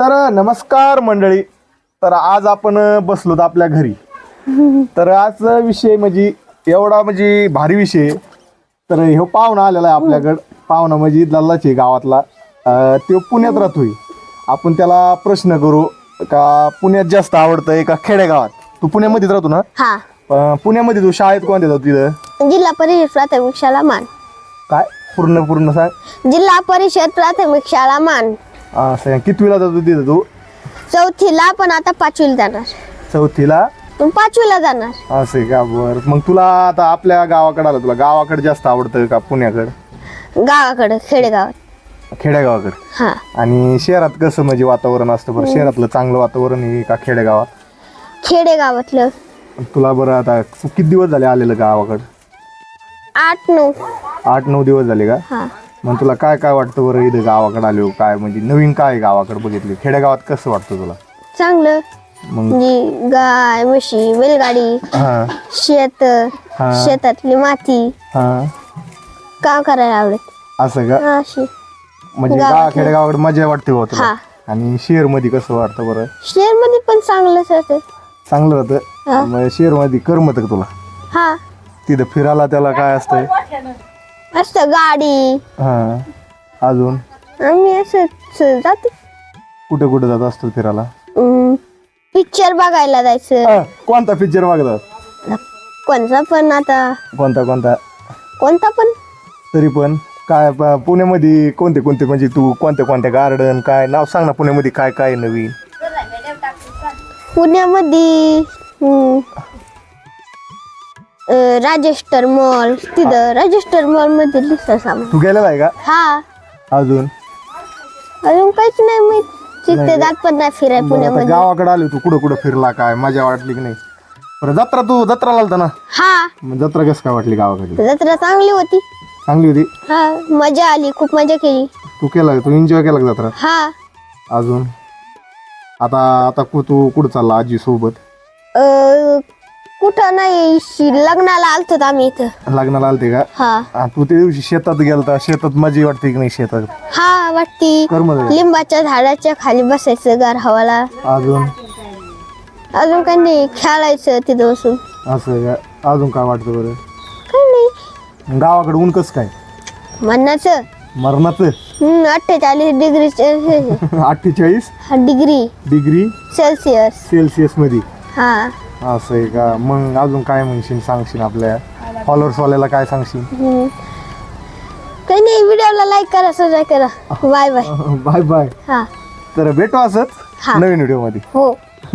तर नमस्कार मंडळी. तर आज आपण बसलोत आपल्या घरी. तर आज विषय म्हणजे एवढा म्हणजे भारी विषय आहे. तर ह्यो पाहुणा आलेला आहे आपल्याकडं. पाहुणा म्हणजे लल्लाच आहे गावातला. अं, तो पुण्यात राहतोय. आपण त्याला प्रश्न करू का पुण्यात जास्त आवडतंय का खेडेगावात? तू पुण्यामध्येच राहतो ना? हा. अं, पुण्यामध्ये तू शाळेत कोणत्या जातो तिथं? जिल्हा परिषद प्राथमिक शाळा मान. काय? पूर्ण पूर्ण सांग. जिल्हा परिषद प्राथमिक शाळा मान. असं कितवीला जातो तिथं तू? चौथीला पण आता पाचवीला जाणार. चौथीला? पण पाचवीला जाणार. असं आहे का? बर. मग तुला आता आपल्या गावाकडे आलं तुला. गावाकडे जास्त आवडतं का पुण्याकडे? गावाकडं खेडेगावात. खेडेगावाकडे? हा. आणि शहरात कसं म्हणजे वातावरण असतं बरं? शहरातलं चांगलं वातावरण आहे का खेडेगावात? खेडेगावातलं. तुला बरं आता किती दिवस झाले आलेलं गावाकडं? आठ नऊ. आठ नऊ दिवस झाले का? हा. मग तुला काय काय वाटतं बरं इथं गावाकडे आलो काय म्हणजे नवीन काय गावाकडे बघितले? खेडेगावात कसं वाटतं तुला? चांगलं. मग? म्हणजे गाय म्हशी बैलगाडी हा. शेत हा. शेतातली माती. हा. काम करायला आवडत? असं का? हा, अशी. म्हणजे गावाकडे. खेडेगावाकडे मजा वाटते बा तुला. हा. आणि शहरमध्ये कसं वाटतं बरं? शेअरमध्ये पण चांगलंच राहतं चांगलं हा. राहतं मग शहरमध्ये करमत का तुला? हा. तिथं फिरायला त्याला काय असतंय? असतं गाडी. हा अजून? आम्ही असं जातो. कुठे कुठे जात असतो फिरायला? पिक्चर बघायला जायचं. अ, कोणता पिक्चर बघतात? कोणता पण आता. कोणता कोणता? कोणता पण. तरी पण. काय प- पुण्यामध्ये कोणते कोणते म्हणजे तू कोणत्या कोणत्या गार्डन काय? नाव सांग ना पुण्यामध्ये काय काय आहे नवीन. पुण्यामध्ये हम्म, राजेस्टर मॉल तिथं राजेस्टर मॉलमध्ये दिसतं सामान. तू गेलेला आहे का? हा. अजून? अजून काहीच नाही नाही तिथे? जात पण नाही फिराय आता पुण्यामध्ये. गावाकडे आलो तू कुठं कुठं फिरला काय? मजा वाटली की नाही? बरं जत्रा तू जत्राला आलता ना? हा. मग जत्रा कसं काय वाटली गावाकडे जत्रा चांगली होती. चांगली होती? हा मजा आली खूप मजा केली. तू केला? तू एन्जॉय केला का जत्रा? हा. अजून? आता आता कु- तू कुठं चालला आजी सोबत अं, कुठं नाही शी- लग्नाला आलतो आम्ही इथं. लग्नाला आलते का? हा. तू त्या दिवशी शेतात गेलता शेतात मजा वाटते की नाही शेतात? हा वाटती. कर मजा. लिंबाच्या झाडाच्या खाली बसायचं गार हवाला अजून? अजून काही नाही खेळायचं तिथं बसून. असं का? अजून काय वाटतं बरं? काही नाही. गावाकडे ऊन कसं काय? म्हणण्याचं मरणाचं? हम्म, अठ्ठेचाळीस डिग्री सेल्सिअस अठ्ठेचाळीस? डिग्री. डिग्री? सेल्सिअस. सेल्सिअसमध्ये हा. असं आहे का? मग अजून काय म्हणशील सांगशील आपल्या फॉलोअर्स वाल्याला काय सांगशील? हम्म. काही नाही व्हिडिओला लाईक करा सबस्क्राईब करा. बाय बाय बाय बाय हा. तर भेटू असंच हा. नवीन व्हिडिओमध्ये हो.